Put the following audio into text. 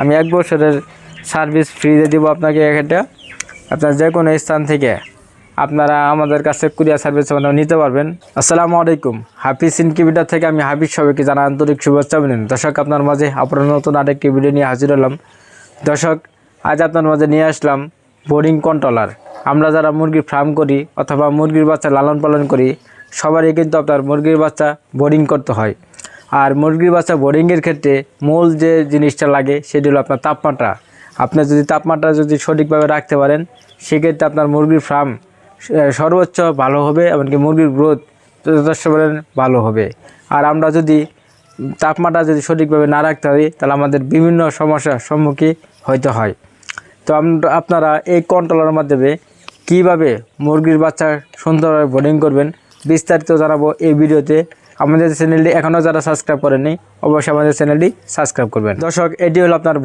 আমি এক বছরের সার্ভিস ফ্রিতে দিব আপনাকে এটা আপনার যে কোনো স্থান থেকে আপনারা আমাদের কাছে কুরিয়ার সার্ভিস নিতে পারবেন। আসসালামু আলাইকুম। হাফিজ ইনকিউবেটার থেকে আমি হাফিজ সবাইকে জানা আন্তরিক শুভেচ্ছা অভিনন্দন। দর্শক, আপনার মাঝে আপনার নতুন আরেকটি ভিডিও নিয়ে হাজির হলাম। দর্শক, আজ আপনার মাঝে নিয়ে আসলাম বোরিং কন্ট্রোলার আমরা যারা মুরগির ফার্ম করি অথবা মুরগির বাচ্চা লালন পালন করি, সবারই কিন্তু আপনার মুরগির বাচ্চা বোরিং করতে হয়। আর মুরগির বাচ্চা বোর্ডিংয়ের ক্ষেত্রে মূল যে জিনিসটা লাগে, সেটি হলো আপনার তাপমাত্রা। আপনি যদি তাপমাত্রা যদি সঠিকভাবে রাখতে পারেন, সেক্ষেত্রে আপনার মুরগির ফার্ম সর্বোচ্চ ভালো হবে, এমনকি মুরগির গ্রোথ যথেষ্ট পরিমাণে ভালো হবে। আর আমরা যদি তাপমাত্রা যদি সঠিকভাবে না রাখতে পারি, তাহলে আমাদের বিভিন্ন সমস্যার সম্মুখীন হইতে হয়। তো আপনারা এই কন্ট্রোলের মাধ্যমে কীভাবে মুরগির বাচ্চা সুন্দরভাবে বোর্ডিং করবেন, বিস্তারিত জানাব এই ভিডিওতে। আমাদের চ্যানেলটি এখনও যারা সাবস্ক্রাইব করেনি অবশ্যই আমাদের চ্যানেলটি সাবস্ক্রাইব করবেন। দর্শক, এটি হলো আপনার